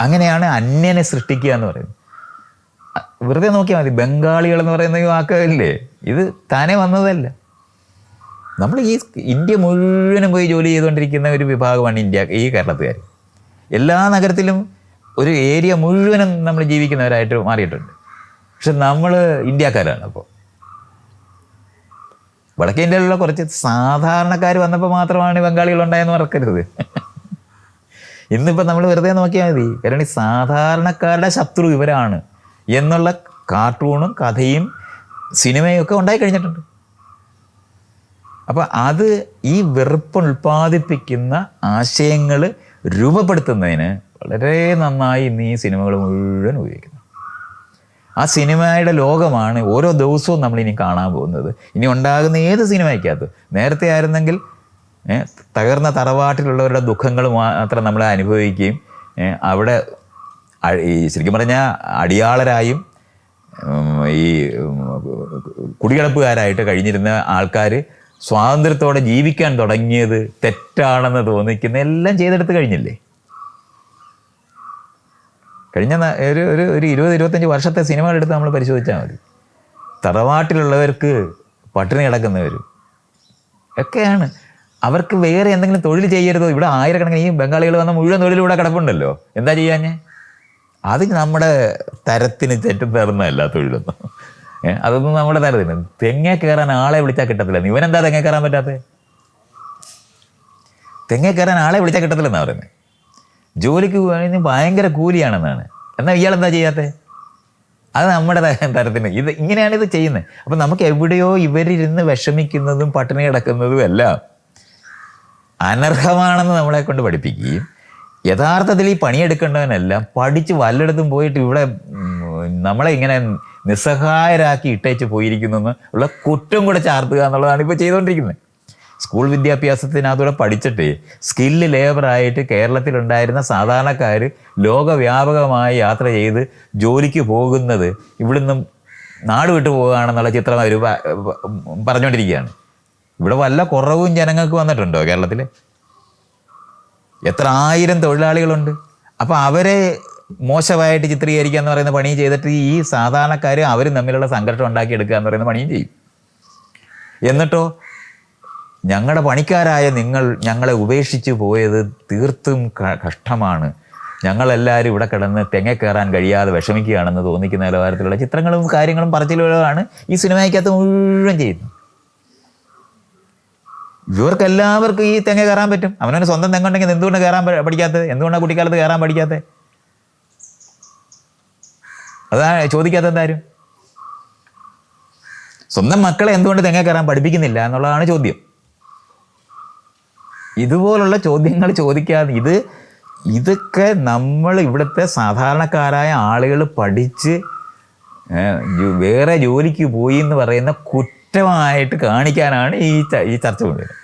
A: അങ്ങനെയാണ് അന്യനെ സൃഷ്ടിക്കുക എന്ന് പറയുന്നത്. വെറുതെ നോക്കിയാൽ മതി. ബംഗാളികൾ എന്ന് പറയുന്ന ഈ വാക്കല്ലേ ഇത് താനെ വന്നതല്ല. നമ്മൾ ഈ ഇന്ത്യ മുഴുവനും പോയി ജോലി ചെയ്തുകൊണ്ടിരിക്കുന്ന ഒരു വിഭാഗമാണ് ഇന്ത്യ ഈ കേരളത്തുകാർ. എല്ലാ നഗരത്തിലും ഒരു ഏരിയ മുഴുവനും നമ്മൾ ജീവിക്കുന്നവരായിട്ട് മാറിയിട്ടുണ്ട്. പക്ഷെ നമ്മൾ ഇന്ത്യക്കാരാണ് അപ്പോൾ വടക്കേ ഇന്ത്യയിലുള്ള കുറച്ച് സാധാരണക്കാർ വന്നപ്പോൾ മാത്രമാണ് ബംഗാളികൾ ഉണ്ടായെന്ന് മറക്കരുത്. ഇന്നിപ്പോൾ നമ്മൾ വെറുതെ നോക്കിയാൽ മതി. കാരണം ഈ സാധാരണക്കാരുടെ ശത്രു ഇവരാണ് എന്നുള്ള കാർട്ടൂണും കഥയും സിനിമയും ഒക്കെ ഉണ്ടായി കഴിഞ്ഞിട്ടുണ്ട്. അപ്പോൾ അത് ഈ വെറുപ്പ് ഉൽപ്പാദിപ്പിക്കുന്ന ആശയങ്ങൾ രൂപപ്പെടുത്തുന്നതിന് വളരെ നന്നായി ഇന്ന് ഈ സിനിമകൾ മുഴുവൻ ഉപയോഗിക്കുന്നു. ആ സിനിമയുടെ ലോകമാണ് ഓരോ ദിവസവും നമ്മൾ ഇനി കാണാൻ പോകുന്നത്. ഇനി ഉണ്ടാകുന്ന ഏത് സിനിമയ്ക്കകത്ത്? നേരത്തെ ആയിരുന്നെങ്കിൽ തകർന്ന തറവാട്ടിലുള്ളവരുടെ ദുഃഖങ്ങൾ മാത്രം നമ്മൾ അനുഭവിക്കുകയും അവിടെ ശരിക്കും പറഞ്ഞാൽ അടിയാളരായും ഈ കുടികിടപ്പുകാരായിട്ട് കഴിഞ്ഞിരുന്ന ആൾക്കാർ സ്വാതന്ത്ര്യത്തോടെ ജീവിക്കാൻ തുടങ്ങിയത് തെറ്റാണെന്ന് തോന്നിക്കുന്ന എല്ലാം ചെയ്തെടുത്ത് കഴിഞ്ഞില്ലേ? കഴിഞ്ഞ ഒരു ഒരു ഒരു ഇരുപത് ഇരുപത്തഞ്ച് വർഷത്തെ സിനിമകൾ എടുത്ത് നമ്മൾ പരിശോധിച്ചാൽ മതി. തറവാട്ടിലുള്ളവർക്ക് പട്ടിണി കിടക്കുന്നവരും ഒക്കെയാണ്. അവർക്ക് വേറെ എന്തെങ്കിലും തൊഴിൽ ചെയ്യരുതോ? ഇവിടെ ആയിരക്കണക്കിന് ഈ ബംഗാളികൾ വന്ന മുഴുവൻ തൊഴിലിവിടെ കിടപ്പുണ്ടല്ലോ. എന്താ ചെയ്യാൻ അത് നമ്മുടെ തരത്തിന് തെറ്റും തരുന്നതല്ല തൊഴിലൊന്നും. അതൊന്നും നമ്മുടെ തരത്തിന് തെങ്ങേ കയറാൻ ആളെ വിളിച്ചാൽ കിട്ടത്തില്ല. ഇവനെന്താ തെങ്ങേ കയറാൻ പറ്റാത്തത്? തെങ്ങേ കയറാൻ ആളെ വിളിച്ചാൽ കിട്ടത്തില്ലെന്നാ പറയുന്നത് ജോലിക്ക് പോകുകയാണെങ്കിൽ ഭയങ്കര കൂലിയാണെന്നാണ്. എന്നാൽ ഇയാൾ എന്താ ചെയ്യാത്തത് അത് നമ്മുടെ തരത്തിന്. ഇത് ഇങ്ങനെയാണ് ഇത് ചെയ്യുന്നത് അപ്പം നമുക്ക് എവിടെയോ ഇവരിരുന്ന് വിഷമിക്കുന്നതും പട്ടിണി കിടക്കുന്നതും എല്ലാം അനർഹമാണെന്ന് നമ്മളെ കൊണ്ട് പഠിപ്പിക്കുകയും യഥാർത്ഥത്തിൽ ഈ പണിയെടുക്കേണ്ടവനെല്ലാം പഠിച്ച് വല്ലയിടത്തും പോയിട്ട് ഇവിടെ നമ്മളെ ഇങ്ങനെ നിസ്സഹായരാക്കി ഇട്ടേച്ച് പോയിരിക്കുന്നു ഉള്ള കുറ്റം കൂടെ ചാർത്തുക എന്നുള്ളതാണ് ഇപ്പോൾ ചെയ്തുകൊണ്ടിരിക്കുന്നത് സ്കൂൾ വിദ്യാഭ്യാസത്തിനകത്തൂടെ പഠിച്ചിട്ട് സ്കില്ല് ലേബറായിട്ട് കേരളത്തിലുണ്ടായിരുന്ന സാധാരണക്കാർ ലോകവ്യാപകമായി യാത്ര ചെയ്ത് ജോലിക്ക് പോകുന്നത് ഇവിടുന്ന് നാട് വിട്ടു പോകുകയാണെന്നുള്ള ചിത്രം അവർ പറഞ്ഞുകൊണ്ടിരിക്കുകയാണ്. ഇവിടെ വല്ല കുറവും ജനങ്ങൾക്ക് വന്നിട്ടുണ്ടോ കേരളത്തിൽ? എത്ര ആയിരം തൊഴിലാളികളുണ്ട്? അപ്പോൾ അവരെ മോശമായിട്ട് ചിത്രീകരിക്കുക എന്ന് പറയുന്ന പണി ചെയ്തിട്ട് ഈ സാധാരണക്കാർ അവരും തമ്മിലുള്ള സംഘർഷം ഉണ്ടാക്കിയെടുക്കുക എന്ന് പറയുന്ന പണിയും ചെയ്യും. എന്നിട്ടോ ഞങ്ങളുടെ പണിക്കാരായ നിങ്ങൾ ഞങ്ങളെ ഉപേക്ഷിച്ച് പോയത് തീർത്തും കഷ്ടമാണ്. ഞങ്ങളെല്ലാവരും ഇവിടെ കിടന്ന് തെങ്ങ കയറാൻ കഴിയാതെ വിഷമിക്കുകയാണെന്ന് തോന്നിക്കുന്ന നിലവാരത്തിലുള്ള ചിത്രങ്ങളും കാര്യങ്ങളും പറച്ചിലുകളുമാണ് ഈ സിനിമയ്ക്കകത്ത് മുഴുവൻ ചെയ്യുന്നത്. ഇവർക്ക് എല്ലാവർക്കും ഈ തെങ്ങ കയറാൻ പറ്റും. അവനവന് സ്വന്തം തെങ്ങ ഉണ്ടെങ്കിൽ എന്തുകൊണ്ട് കയറാൻ പഠിക്കാത്തത് എന്തുകൊണ്ടാണ് കുട്ടിക്കാലത്ത് കയറാൻ പഠിക്കാത്തത് അതാണ് ചോദിക്കാത്ത എന്തായാലും. സ്വന്തം മക്കളെ എന്തുകൊണ്ട് തെങ്ങ കയറാൻ പഠിപ്പിക്കുന്നില്ല എന്നുള്ളതാണ് ചോദ്യം. ഇതുപോലുള്ള ചോദ്യങ്ങൾ ചോദിക്കാതെ ഇത് ഇതൊക്കെ നമ്മൾ ഇവിടുത്തെ സാധാരണക്കാരായ ആളുകൾ പഠിച്ച് വേറെ ജോലിക്ക് പോയി എന്ന് പറയുന്ന കുറ്റമായിട്ട് കാണിക്കാനാണ് ഈ ഈ ചർച്ച കൊണ്ടുവരുന്നത്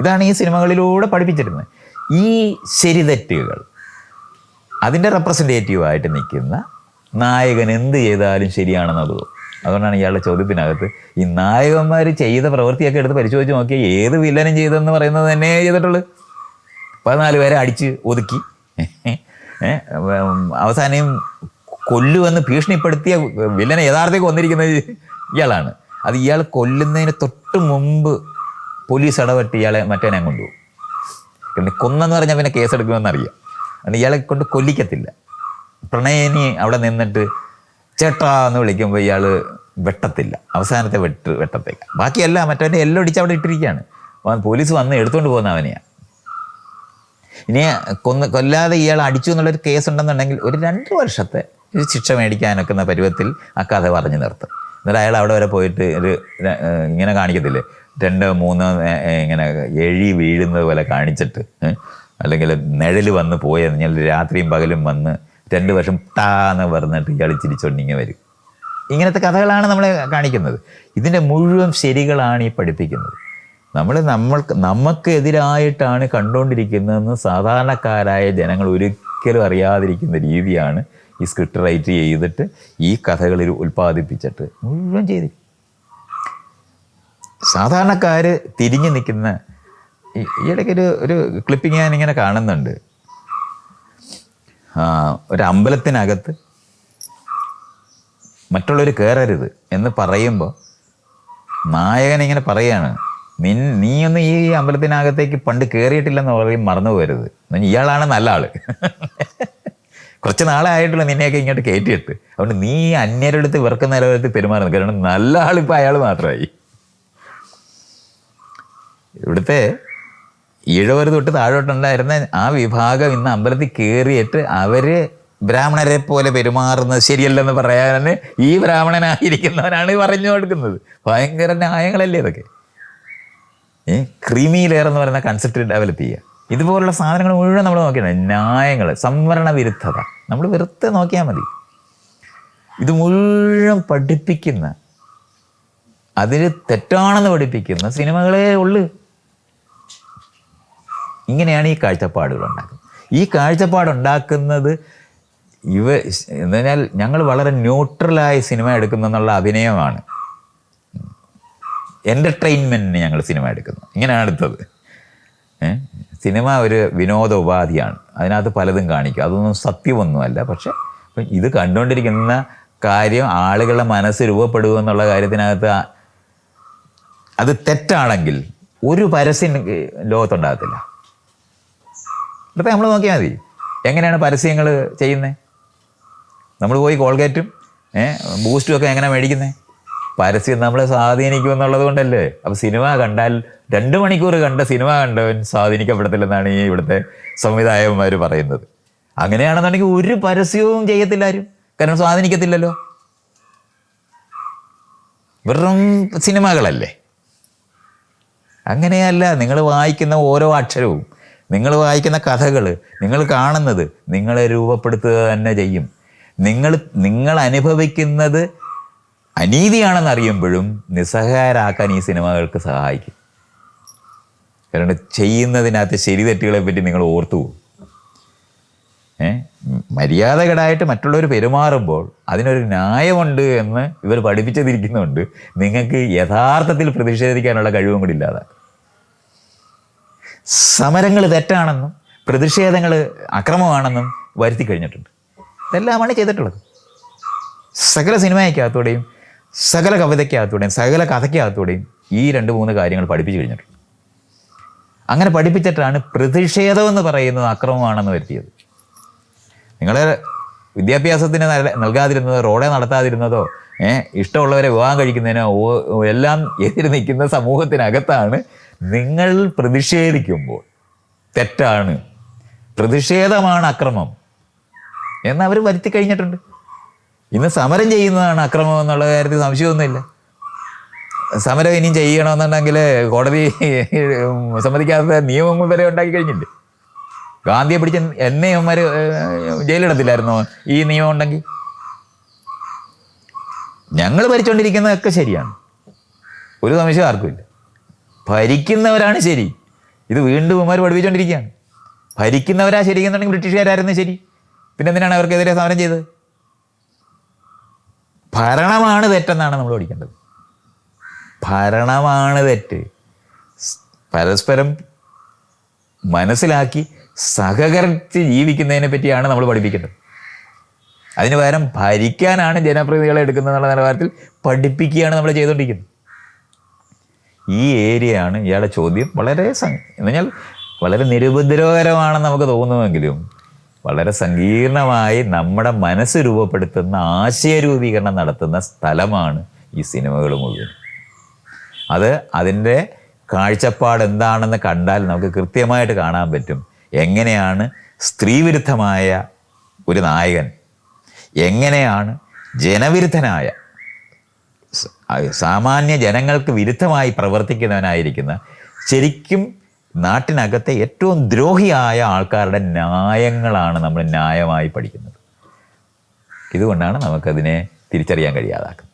A: ഇതാണ് ഈ സിനിമകളിലൂടെ പഠിപ്പിച്ചിരുന്നത്. ഈ ശരിതെറ്റുകൾ അതിന്റെ റെപ്രസെന്റേറ്റീവായിട്ട് നിൽക്കുന്ന നായകൻ എന്ത് ചെയ്താലും ശരിയാണെന്നത് തോന്നും അതുകൊണ്ടാണ് ഇയാളുടെ ചോദ്യത്തിനകത്ത് ഈ നായകന്മാർ ചെയ്ത പ്രവൃത്തിയൊക്കെ എടുത്ത് പരിശോധിച്ച് നോക്കിയാൽ ഏത് വില്ലനും ചെയ്തെന്ന് പറയുന്നത് തന്നെ ചെയ്തിട്ടുള്ളൂ. പതിനാല് പേരെ അടിച്ച് ഒതുക്കി. അവസാനം കൊല്ലുവെന്ന് ഭീഷണിപ്പെടുത്തിയ വില്ലനെ യഥാർത്ഥത്തിൽ കൊന്നിരിക്കുന്നത് ഇയാളാണ്. അത് ഇയാൾ കൊല്ലുന്നതിന് തൊട്ട് മുമ്പ് പോലീസ് ഇടപെട്ട് ഇയാളെ മറ്റേനെ കൊണ്ടുപോകും. പിന്നെ കൊന്നെന്ന് പറഞ്ഞാൽ പിന്നെ കേസെടുക്കുമെന്ന് അറിയാം അതുകൊണ്ട് ഇയാളെ കൊണ്ട് കൊല്ലിക്കത്തില്ല. പ്രണയനി അവിടെ നിന്നിട്ട് ചേട്ടാ എന്ന് വിളിക്കുമ്പോൾ ഇയാൾ വെട്ടത്തില്ല. അവസാനത്തെ വെട്ട് വെട്ടത്തില്ല. ബാക്കിയല്ല മറ്റവന്റെ എല്ലാം അടിച്ച് അവിടെ ഇട്ടിരിക്കുകയാണ്. പോലീസ് വന്ന് എടുത്തുകൊണ്ട് പോകുന്ന അവനെയാണ് ഇനി കൊന്ന് കൊല്ലാതെ ഇയാൾ അടിച്ചു എന്നുള്ളൊരു കേസ് ഉണ്ടെന്നുണ്ടെങ്കിൽ ഒരു രണ്ട് വർഷത്തെ ഒരു ശിക്ഷ മേടിക്കാനൊക്കുന്ന പരുവത്തിൽ ആ കഥ പറഞ്ഞു നിർത്തും. എന്നിട്ട് അയാൾ അവിടെ വരെ പോയിട്ട് ഒരു ഇങ്ങനെ കാണിക്കത്തില്ലേ? രണ്ട് മൂന്ന് ഇങ്ങനെ എഴി വീഴുന്നത് പോലെ കാണിച്ചിട്ട് അല്ലെങ്കിൽ നിഴൽ വന്ന് പോയെന്ന് രാത്രിയും പകലും വന്ന് രണ്ട് വർഷം ടാന്ന് പറഞ്ഞിട്ട് ഇയാൾ ചിരിച്ചോണ്ടിങ്ങനെ വരും. ഇങ്ങനത്തെ കഥകളാണ് നമ്മളെ കാണിക്കുന്നത്. ഇതിന്റെ മുഴുവൻ ശരികളാണ് ഈ പഠിപ്പിക്കുന്നത്. നമ്മൾ നമ്മൾക്ക് നമുക്ക് എതിരായിട്ടാണ് കണ്ടുകൊണ്ടിരിക്കുന്നതെന്ന് സാധാരണക്കാരായ ജനങ്ങൾ ഒരിക്കലും അറിയാതിരിക്കുന്ന രീതിയാണ് ഈ സ്ക്രിപ്റ്റ് റൈറ്റ് ചെയ്തിട്ട് ഈ കഥകളിൽ ഉൽപ്പാദിപ്പിച്ചിട്ട് മുഴുവൻ ചെയ്തി. സാധാരണക്കാർ തിരിഞ്ഞു നിൽക്കുന്ന ഈ- ഇടയ്ക്കൊരു ഒരു ക്ലിപ്പിംഗ് ഇങ്ങനെ കാണുന്നുണ്ട്. ഒരു അമ്പലത്തിനകത്ത് മറ്റുള്ളവർ കയറരുത് എന്ന് പറയുമ്പോൾ നായകൻ ഇങ്ങനെ പറയാണ് നിൻ നീയൊന്നും ഈ അമ്പലത്തിനകത്തേക്ക് പണ്ട് കയറിയിട്ടില്ലെന്ന് പറയും മറന്നു പോരുത് ഇയാളാണ് നല്ല ആൾ. കുറച്ച് നാളെ ആയിട്ടുള്ള നിന്നെയൊക്കെ ഇങ്ങോട്ട് കയറ്റിയിട്ട്. അതുകൊണ്ട് നീ അന്യരുടെ അടുത്ത് വെറുക്കുന്ന നിലവാരത്തിൽ പെരുമാറുന്നു കാരണം നല്ല ആളിപ്പോൾ അയാൾ മാത്രമായി. ഇവിടുത്തെ ഈഴവർ തൊട്ട് താഴോട്ടുണ്ടായിരുന്ന ആ വിഭാഗം ഇന്ന് അമ്പലത്തിൽ കയറിയിട്ട് അവർ ബ്രാഹ്മണരെ പോലെ പെരുമാറുന്നത് ശരിയല്ലെന്ന് പറയാൻ ഈ ബ്രാഹ്മണനായിരിക്കുന്നവനാണ് പറഞ്ഞു കൊടുക്കുന്നത്. ഭയങ്കര ന്യായങ്ങളല്ലേ ഇതൊക്കെ? ഏ ക്രീമി ലെയർ എന്ന് പറയുന്ന കൺസെപ്റ്റ് ഡെവലപ്പ് ചെയ്യുക. ഇതുപോലുള്ള സാധനങ്ങൾ മുഴുവൻ നമ്മൾ നോക്കിയാണ് ന്യായങ്ങൾ സംവരണ വിരുദ്ധത. നമ്മൾ വെറുതെ നോക്കിയാൽ മതി. ഇത് മുഴുവൻ പഠിപ്പിക്കുന്ന അതിന് തെറ്റാണെന്ന് പഠിപ്പിക്കുന്ന സിനിമകളേ ഉള്ളു. ഇങ്ങനെയാണ് ഈ കാഴ്ചപ്പാടുകൾ ഉണ്ടാക്കുന്നത്. ഈ കാഴ്ചപ്പാടുണ്ടാക്കുന്നത് ഇവ എന്ന് പറഞ്ഞാൽ ഞങ്ങൾ വളരെ ന്യൂട്രലായ സിനിമ എടുക്കുന്നെന്നുള്ള അഭിനയമാണ്. എന്റർടൈൻമെന്റിന് ഞങ്ങൾ സിനിമ എടുക്കുന്നു. ഇങ്ങനെയാണ് എടുത്തത് സിനിമ ഒരു വിനോദ ഉപാധിയാണ്. അതിനകത്ത് പലതും കാണിക്കും. അതൊന്നും സത്യമൊന്നുമല്ല. പക്ഷെ ഇത് കണ്ടുകൊണ്ടിരിക്കുന്ന കാര്യം ആളുകളുടെ മനസ്സ് രൂപപ്പെടുക എന്നുള്ള കാര്യത്തിനകത്ത് അത് തെറ്റാണെങ്കിൽ ഒരു പരസ്യം ലോകത്തുണ്ടാകത്തില്ല. ഇപ്പം നമ്മൾ നോക്കിയാൽ മതി. എങ്ങനെയാണ് പരസ്യങ്ങൾ ചെയ്യുന്നത്? നമ്മൾ പോയി കോൾഗേറ്റും ബൂസ്റ്റും ഒക്കെ എങ്ങനെ മേടിക്കുന്നത് പരസ്യം നമ്മളെ സ്വാധീനിക്കും എന്നുള്ളത് കൊണ്ടല്ലേ? അപ്പോൾ സിനിമ കണ്ടാൽ രണ്ട് മണിക്കൂർ കണ്ട സിനിമ കണ്ടവൻ സ്വാധീനിക്കപ്പെടത്തില്ലെന്നാണ് ഈ ഇവിടുത്തെ സംവിധായകന്മാർ പറയുന്നത്. അങ്ങനെയാണെന്നുണ്ടെങ്കിൽ ഒരു പരസ്യവും ചെയ്യത്തില്ലാരും കാരണം സ്വാധീനിക്കത്തില്ലല്ലോ. വെറും സിനിമകളല്ലേ? അങ്ങനെയല്ല നിങ്ങൾ വായിക്കുന്ന ഓരോ അക്ഷരവും നിങ്ങൾ വായിക്കുന്ന കഥകൾ നിങ്ങൾ കാണുന്നത് നിങ്ങളെ രൂപപ്പെടുത്തുക തന്നെ ചെയ്യും. നിങ്ങൾ നിങ്ങൾ അനുഭവിക്കുന്നത് അനീതിയാണെന്ന് അറിയുമ്പോഴും നിസ്സഹായരാക്കാൻ ഈ സിനിമകൾക്ക് സഹായിക്കും. കാരണം ചെയ്യുന്നതിനകത്ത് ശരി തെറ്റുകളെ പറ്റി നിങ്ങൾ ഓർത്തു പോകും. ഏ? മര്യാദകടായിട്ട് മറ്റുള്ളവർ പെരുമാറുമ്പോൾ അതിനൊരു ന്യായമുണ്ട് എന്ന് ഇവർ പഠിപ്പിച്ചതിരിക്കുന്നുണ്ട്. നിങ്ങൾക്ക് യഥാർത്ഥത്തിൽ പ്രതിഷേധിക്കാനുള്ള കഴിവും കൂടി ഇല്ലാതാക്കും. സമരങ്ങൾ തെറ്റാണെന്നും പ്രതിഷേധങ്ങൾ അക്രമമാണെന്നും വരുത്തി കഴിഞ്ഞിട്ടുണ്ട്. ഇതെല്ലാമാണ് ചെയ്തിട്ടുള്ളത്. സകല സിനിമയ്ക്കകത്തൂടെയും സകല കവിതയ്ക്കകത്തൂടെയും സകല കഥയ്ക്കകത്തൂടെയും ഈ രണ്ട് മൂന്ന് കാര്യങ്ങൾ പഠിപ്പിച്ചു കഴിഞ്ഞിട്ടുണ്ട്. അങ്ങനെ പഠിപ്പിച്ചിട്ടാണ് പ്രതിഷേധം എന്ന് പറയുന്നത് അക്രമമാണെന്ന് വരുത്തിയത്. നിങ്ങൾ വിദ്യാഭ്യാസത്തിന് നൽ- നൽകാതിരുന്നതോ റോഡേ നടത്താതിരുന്നതോ ഏഹ് ഇഷ്ടമുള്ളവരെ വിവാഹം കഴിക്കുന്നതിനോ എല്ലാം എതിര് നിൽക്കുന്ന സമൂഹത്തിനകത്താണ് നിങ്ങൾ പ്രതിഷേധിക്കുമ്പോൾ തെറ്റാണ്. പ്രതിഷേധമാണ് അക്രമം. എന്ന് അവർ വരുത്തി കഴിഞ്ഞിട്ടുണ്ട്. ഇന്ന് സമരം ചെയ്യുന്നതാണ് അക്രമം എന്നുള്ള കാര്യത്തിൽ സംശയമൊന്നുമില്ല. സമരം ഇനിയും ചെയ്യണമെന്നുണ്ടെങ്കിൽ കോടതി സമ്മതിക്കാത്ത നിയമങ്ങൾ വരെ ഉണ്ടാക്കി കഴിഞ്ഞില്ലേ? ഗാന്ധിയെ പിടിച്ച് എന്നെ അവന്മാർ ജയിലിടത്തില്ലായിരുന്നോ ഈ നിയമം ഉണ്ടെങ്കിൽ? ഞങ്ങൾ ഭരിച്ചുകൊണ്ടിരിക്കുന്നതൊക്കെ ശരിയാണ്. ഒരു സംശയം ആർക്കുമില്ല. ഭരിക്കുന്നവരാണ് ശരി. ഇത് വീണ്ടും ഉമാർ പഠിപ്പിച്ചുകൊണ്ടിരിക്കുകയാണ് ഭരിക്കുന്നവരാ ശരിയെന്നുണ്ടെങ്കിൽ ബ്രിട്ടീഷുകാരായിരുന്നു ശരി. പിന്നെ എന്തിനാണ് അവർക്കെതിരെ സമരം ചെയ്തത്? ഭരണമാണ് തെറ്റെന്നാണ് നമ്മൾ പഠിക്കേണ്ടത്. ഭരണമാണ് തെറ്റ്. പരസ്പരം മനസ്സിലാക്കി സഹകരിച്ച് ജീവിക്കുന്നതിനെ പറ്റിയാണ് നമ്മൾ പഠിപ്പിക്കേണ്ടത്. അതിന് പകരം ഭരിക്കാനാണ് ജനപ്രതിനിധികളെ എടുക്കുന്നതെന്നുള്ള നിലവാരത്തിൽ പഠിപ്പിക്കുകയാണ് നമ്മൾ ചെയ്തുകൊണ്ടിരിക്കുന്നത്. ഈ ഏരിയയാണ് ഇയാളുടെ ചോദ്യം. വളരെ സം- പറഞ്ഞാൽ വളരെ നിരുപദ്രവകരമാണെന്ന് നമുക്ക് തോന്നുമെങ്കിലും വളരെ സങ്കീർണമായി നമ്മുടെ മനസ്സ് രൂപപ്പെടുത്തുന്ന ആശയരൂപീകരണം നടത്തുന്ന സ്ഥലമാണ് ഈ സിനിമകൾ മുഴുവൻ. അത് അതിന്റെ കാഴ്ചപ്പാട് എന്താണെന്ന് കണ്ടാൽ നമുക്ക് കൃത്യമായിട്ട് കാണാൻ പറ്റും. എങ്ങനെയാണ് സ്ത്രീവിരുദ്ധമായ ഒരു നായകൻ എങ്ങനെയാണ് ജനവിരുദ്ധനായ സാമാന്യ ജനങ്ങൾക്ക് വിരുദ്ധമായി പ്രവർത്തിക്കുന്നവനായിരിക്കുന്ന ശരിക്കും നാട്ടിനകത്തെ ഏറ്റവും ദ്രോഹിയായ ആൾക്കാരുടെ ന്യായങ്ങളാണ് നമ്മൾ ന്യായമായി പഠിക്കുന്നത്. ഇതുകൊണ്ടാണ് നമുക്കതിനെ തിരിച്ചറിയാൻ കഴിയാതാക്കുന്നത്.